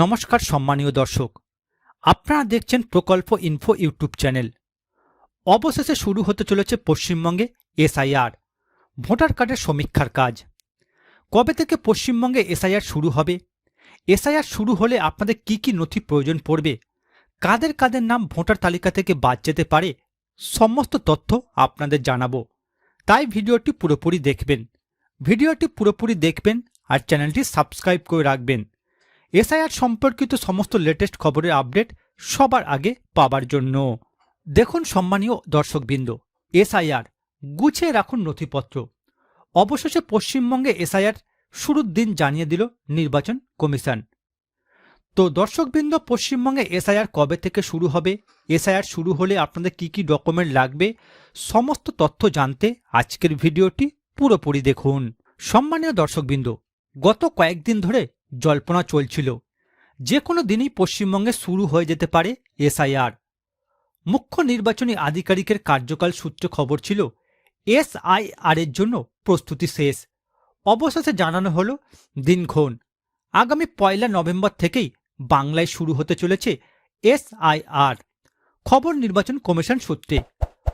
নমস্কার সম্মানীয় দর্শক। আপনারা দেখছেন প্রকল্প ইনফো ইউটিউব চ্যানেল। অবশেষে শুরু হতে চলেছে পশ্চিমবঙ্গে এসআইআর, ভোটার কার্ডের সমীক্ষার কাজ। কবে থেকে পশ্চিমবঙ্গে এসআইআর শুরু হবে? এসআইআর শুরু হলে আপনাদের কি কি নথি প্রয়োজন পড়বে? কাদের কাদের নাম ভোটার তালিকা থেকে বাদ যেতে পারে? সমস্ত তথ্য আপনাদের জানাব। তাই ভিডিওটি পুরোপুরি দেখবেন। ভিডিওটি পুরোপুরি দেখবেন আর চ্যানেলটি সাবস্ক্রাইব করে রাখবেন। এসআইআর সম্পর্কিত সমস্ত লেটেস্ট খবরের আপডেট সবার আগে পাবার জন্য। দেখুন সম্মানীয় দর্শকবৃন্দ, এসআইআর গুছিয়ে রাখুন নথিপত্র। অবশেষে পশ্চিমবঙ্গে এসআইআর শুরুর দিন জানিয়ে দিল নির্বাচন কমিশন। তো দর্শকবৃন্দ, পশ্চিমবঙ্গে এসআইআর কবে থেকে শুরু হবে? এসআইআর শুরু হলে আপনাদের কি কি ডকুমেন্ট লাগবে? সমস্ত তথ্য জানতে আজকের ভিডিওটি পুরোপুরি দেখুন। সম্মানীয় দর্শকবৃন্দ, গত কয়েকদিন ধরে জল্পনা চলছিল। যে কোনো দিনই পশ্চিমবঙ্গে শুরু হয়ে যেতে পারে এসআইআর। মুখ্য নির্বাচনী আধিকারিকের কার্যকাল সূত্রে খবর ছিল, এসআইআর এর জন্য প্রস্তুতি শেষ। অবশেষে জানানো হল, দিনক্ষণ। আগামী পয়লা নভেম্বর থেকেই বাংলায় শুরু হতে চলেছে এসআইআর। খবর নির্বাচন কমিশন সূত্রে।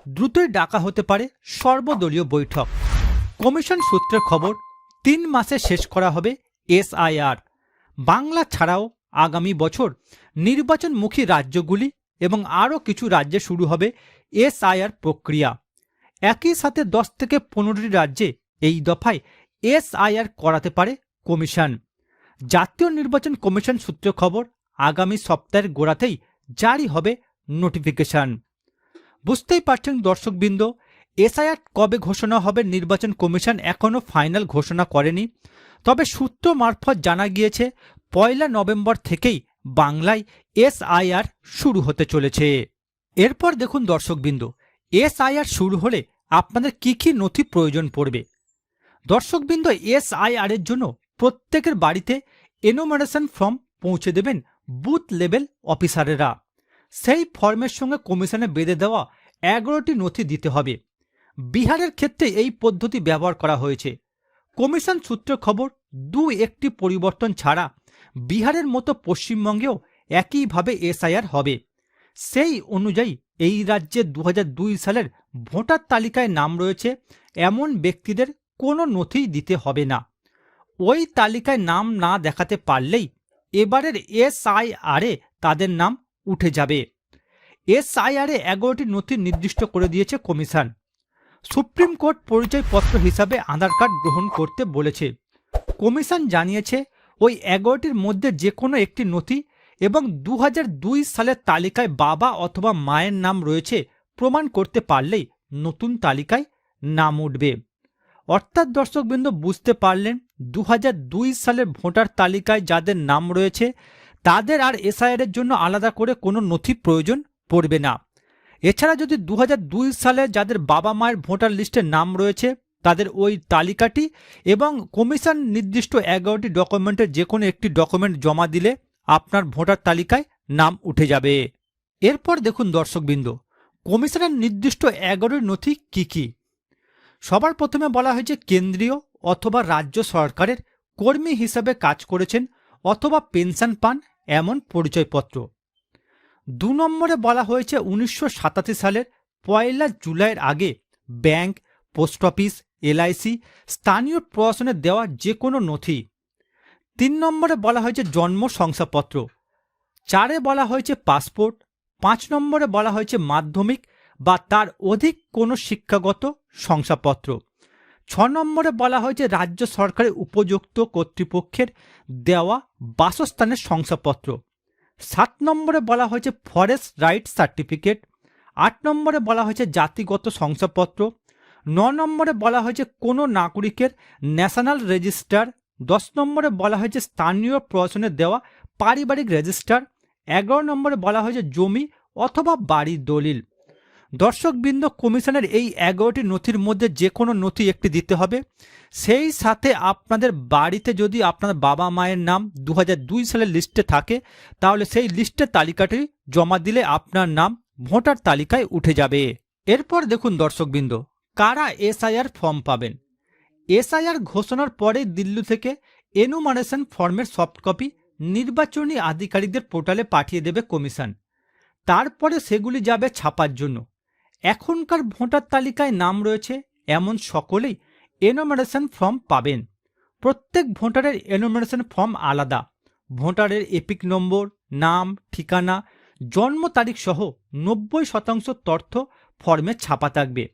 দ্রুতই ডাকা হতে পারে সর্বদলীয় বৈঠক। কমিশন সূত্রের খবর, তিন মাসে শেষ করা হবে এসআইআর। বাংলা ছাড়াও আগামী বছর নির্বাচনমুখী রাজ্যগুলি এবং আরও কিছু রাজ্যে শুরু হবে এসআইআর প্রক্রিয়া। একই সাথে দশ থেকে পনেরোটি রাজ্যে এই দফায় এসআইআর করাতে পারে কমিশন। জাতীয় নির্বাচন কমিশন সূত্র খবর, আগামী সপ্তাহের গোড়াতেই জারি হবে নোটিফিকেশন। বুঝতেই পারছেন দর্শকবৃন্দ, এসআইআর কবে ঘোষণা হবে নির্বাচন কমিশন এখনও ফাইনাল ঘোষণা করেনি। তবে সূত্র মারফত জানা গিয়েছে, পয়লা নভেম্বর থেকেই বাংলায় এসআইআর শুরু হতে চলেছে। এরপর দেখুন দর্শকবৃন্দ, এসআইআর শুরু হলে আপনাদের কি কি নথি প্রয়োজন পড়বে? দর্শকবৃন্দ, এসআইআর এর জন্য প্রত্যেকের বাড়িতে এনোমারেশন ফর্ম পৌঁছে দেবেন বুথ লেভেল অফিসারেরা সেই ফর্মের সঙ্গে কমিশনে বেঁধে দেওয়া এগারোটি নথি দিতে হবে। বিহারের ক্ষেত্রে এই পদ্ধতি ব্যবহার করা হয়েছে। কমিশন সূত্রে খবর দু একটি পরিবর্তন ছাড়া বিহারের মতো পশ্চিমবঙ্গেও একইভাবে এসআইআর হবে। সেই অনুযায়ী এই রাজ্যে দু হাজার দুই সালের ভোটার তালিকায় নাম রয়েছে, এমন ব্যক্তিদের কোনো নথি দিতে হবে না। ওই তালিকায় নাম না দেখাতে পারলেই এবারের এসআইআরে তাদের নাম উঠে যাবে। এসআইআরে এগারোটি নথি নির্দিষ্ট করে দিয়েছে কমিশন। সুপ্রিম কোর্ট পরিচয়পত্র হিসাবে আধার কার্ড গ্রহণ করতে বলেছে। কমিশন জানিয়েছে, ওই এগারোটির মধ্যে যে কোনো একটি নথি এবং দু দুই সালের তালিকায় বাবা অথবা মায়ের নাম রয়েছে প্রমাণ করতে পারলেই নতুন তালিকায় নাম উঠবে। অর্থাৎ দর্শকবৃন্দ, বুঝতে পারলেন, দু দুই সালের ভোটার তালিকায় যাদের নাম রয়েছে, তাদের আর এসআইআর এর জন্য আলাদা করে কোনো নথি প্রয়োজন পড়বে না। এছাড়া যদি দু হাজার দুই সালে যাদের বাবা মায়ের ভোটার লিস্টে নাম রয়েছে, তাদের ওই তালিকাটি এবং কমিশন নির্দিষ্ট এগারোটি ডকুমেন্টের যে কোনো একটি ডকুমেন্ট জমা দিলে আপনার ভোটার তালিকায় নাম উঠে যাবে। এরপর দেখুন দর্শকবৃন্দ, কমিশনের নির্দিষ্ট এগারোটি নথি কি কি? সবার প্রথমে বলা হয়েছে কেন্দ্রীয় অথবা রাজ্য সরকারের কর্মী হিসাবে কাজ করেছেন অথবা পেনশন পান এমন পরিচয়পত্র। দু নম্বরে বলা হয়েছে উনিশশো সাতাশি সালের পয়লা জুলাইয়ের আগে ব্যাংক, পোস্ট অফিস, এলআইসি, স্থানীয় প্রশাসনের দেওয়া যে কোনো নথি। তিন নম্বরে বলা হয়েছে জন্ম শংসাপত্র। চারে বলা হয়েছে পাসপোর্ট। পাঁচ নম্বরে বলা হয়েছে মাধ্যমিক বা তার অধিক কোনো শিক্ষাগত শংসাপত্র। ছ নম্বরে বলা হয়েছে রাজ্য সরকারের উপযুক্ত কর্তৃপক্ষের দেওয়া বাসস্থানের শংসাপত্র। সাত নম্বরে বলা হয়েছে ফরেস্ট রাইট সার্টিফিকেট আট নম্বরে বলা হয়েছে জাতিগত শংসাপত্র, ন নম্বরে বলা হয়েছে কোনো নাগরিকের ন্যাশনাল রেজিস্টার দশ নম্বরে বলা হয়েছে স্থানীয় প্রশাসনের দেওয়া পারিবারিক রেজিস্টার এগারো নম্বরে বলা হয়েছে জমি অথবা বাড়ি দলিল। দর্শকবৃন্দ কমিশনের এই এগারোটি নথির মধ্যে যে কোনো নথি একটি দিতে হবে। সেই সাথে আপনাদের বাড়িতে যদি আপনার বাবা মায়ের নাম দু হাজার দুই সালের লিস্টে থাকে, তাহলে সেই লিস্টের তালিকাটি জমা দিলে আপনার নাম ভোটার তালিকায় উঠে যাবে। এরপর দেখুন দর্শকবৃন্দ, কারা এসআইআর ফর্ম পাবেন? এসআইআর ঘোষণার পরে দিল্লি থেকে এনুমারেশন ফর্মের সফট কপি নির্বাচনী আধিকারিকদের পোর্টালে পাঠিয়ে দেবে কমিশন। তারপরে সেগুলি যাবে ছাপার জন্য। এখনকার ভোটার তালিকায় নাম রয়েছে এমন সকলেই এনোমারেশন ফর্ম পাবেন। প্রত্যেক ভোটারের এনোমারেশন ফর্ম আলাদা। ভোটারের এপিক নম্বর নাম, ঠিকানা, জন্ম তারিখ সহ নব্বই শতাংশ তথ্য ফর্মে ছাপা থাকবে।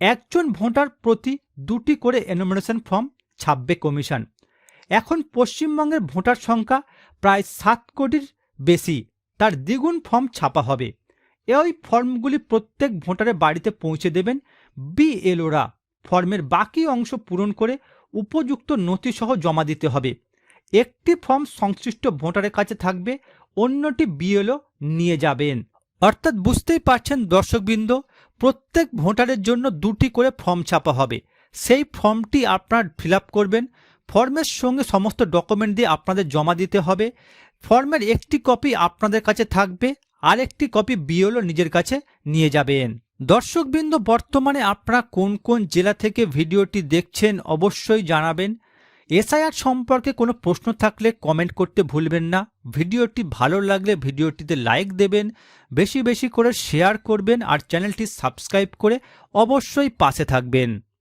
একজন ভোটার প্রতি দুটি করে এনোমিনেশন ফর্ম ছাপবে কমিশন এখন পশ্চিমবঙ্গের ভোটার সংখ্যা প্রায় সাত কোটির বেশি। তার দ্বিগুণ ফর্ম ছাপা হবে। এই ফর্মগুলি প্রত্যেক ভোটারের বাড়িতে পৌঁছে দেবেন। বিএলওরা ফর্মের বাকি অংশ পূরণ করে উপযুক্ত নথিসহ জমা দিতে হবে। একটি ফর্ম সংশ্লিষ্ট ভোটারের কাছে থাকবে, অন্যটি বিএলও নিয়ে যাবেন। অর্থাৎ বুঝতেই পারছেন দর্শকবৃন্দ, প্রত্যেক ভোটারের জন্য দুটি করে ফর্ম ছাপা হবে। সেই ফর্মটি আপনার ফিল করবেন, ফর্মের সঙ্গে সমস্ত ডকুমেন্ট দিয়ে আপনাদের জমা দিতে হবে, ফর্মের একটি কপি আপনাদের কাছে থাকবে আর একটি কপি বিএলও নিজের কাছে নিয়ে যাবেন। দর্শকবৃন্দ, বর্তমানে আপনারা কোন কোন জেলা থেকে ভিডিওটি দেখছেন অবশ্যই জানাবেন। এসআইআর সম্পর্কে কোনো প্রশ্ন থাকলে কমেন্ট করতে ভুলবেন না। ভিডিওটি ভালো লাগলে ভিডিওটিতে লাইক দেবেন, বেশি বেশি করে শেয়ার করবেন আর চ্যানেলটি সাবস্ক্রাইব করে অবশ্যই পাশে থাকবেন।